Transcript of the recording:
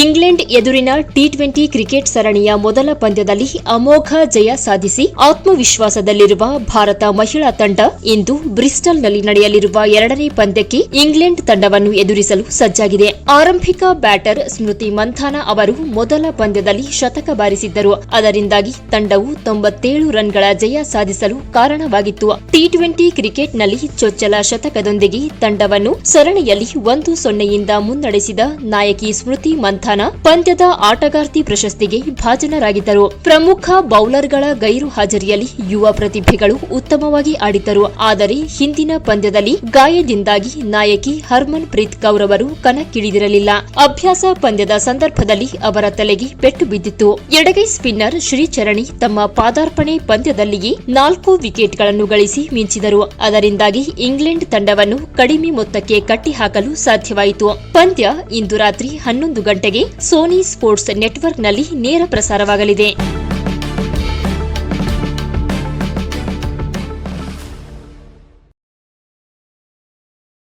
England ಎದುರಿನ T twenty cricket ಸರಣಿಯ ಮೊದಲ ಪಂದ್ಯದಲ್ಲಿ ಅಮೋಘ ಜಯ ಸಾಧಿಸಿ ಆತ್ಮವಿಶ್ವಾಸದಲ್ಲಿರುವ ಭಾರತ ಮಹಿಳಾ ತಂಡ ಇಂದು ಬ್ರಿಸ್ಟಲ್ನಲ್ಲಿ ನಡೆಯಲಿರುವ ಎರಡನೇ ಪಂದ್ಯಕ್ಕೆ ಇಂಗ್ಲೆಂಡ್ ತಂಡವನ್ನು ಎದುರಿಸಲು ಸಜ್ಜಾಗಿದೆ. ಆರಂಭಿಕ ಬ್ಯಾಟರ್ ಸ್ಮೃತಿ ಮಂಥಾನ ಅವರು ಮೊದಲ ಪಂದ್ಯದಲ್ಲಿ ಶತಕ ಬಾರಿಸಿದ್ದರು. ಅದರಿಂದಾಗಿ ತಂಡವು ತೊಂಬತ್ತೇಳು ರನ್ಗಳ ಜಯ ಸಾಧಿಸಲು ಕಾರಣವಾಗಿತ್ತು. ಟಿ ಟ್ವೆಂಟಿ ಕ್ರಿಕೆಟ್ನಲ್ಲಿ ಚೊಚ್ಚಲ ಶತಕದೊಂದಿಗೆ ತಂಡವನ್ನು ಸರಣಿಯಲ್ಲಿ ಒಂದು ಸೊನ್ನೆಯಿಂದ ಮುನ್ನಡೆಸಿದ ನಾಯಕಿ ಸ್ಮೃತಿ ಮಂಥಾನ ಪಂದ್ಯದ ಆಟಗಾರ್ತಿ ಪ್ರಶಸ್ತಿಗೆ ಭಾಜನರಾಗಿದ್ದರು. ಪ್ರಮುಖ ಬೌಲರ್ಗಳ ಗೈರು ಹಾಜರಿಯಲ್ಲಿ ಯುವ ಪ್ರತಿಭೆಗಳು ಉತ್ತಮವಾಗಿ ಆಡಿದ್ದರು. ಆದರೆ ಹಿಂದಿನ ಪಂದ್ಯದಲ್ಲಿ ಗಾಯದಿಂದಾಗಿ ನಾಯಕಿ ಹರ್ಮನ್ ಪ್ರೀತ್ ಕೌರ್ ಅವರು ಕಣಕ್ಕಿಳಿದಿರಲಿಲ್ಲ. ಅಭ್ಯಾಸ ಪಂದ್ಯದ ಸಂದರ್ಭದಲ್ಲಿ ಅವರ ತಲೆಗೆ ಪೆಟ್ಟು ಬಿದ್ದಿತ್ತು. ಎಡಗೈ ಸ್ಪಿನ್ನರ್ ಶ್ರೀಚರಣಿ ತಮ್ಮ ಪಾದಾರ್ಪಣೆ ಪಂದ್ಯದಲ್ಲಿಯೇ ನಾಲ್ಕು ವಿಕೆಟ್ಗಳನ್ನು ಗಳಿಸಿ ಮಿಂಚಿದರು. ಅದರಿಂದಾಗಿ ಇಂಗ್ಲೆಂಡ್ ತಂಡವನ್ನು ಕಡಿಮೆ ಮೊತ್ತಕ್ಕೆ ಕಟ್ಟಿಹಾಕಲು ಸಾಧ್ಯವಾಯಿತು. ಪಂದ್ಯ ಇಂದು ರಾತ್ರಿ ಹನ್ನೊಂದು ಗಂಟೆಗೆ ಸೋನಿ ಸ್ಪೋರ್ಟ್ಸ್ ನೆಟ್ವರ್ಕ್ನಲ್ಲಿ ನೇರ ಪ್ರಸಾರವಾಗಲಿದೆ.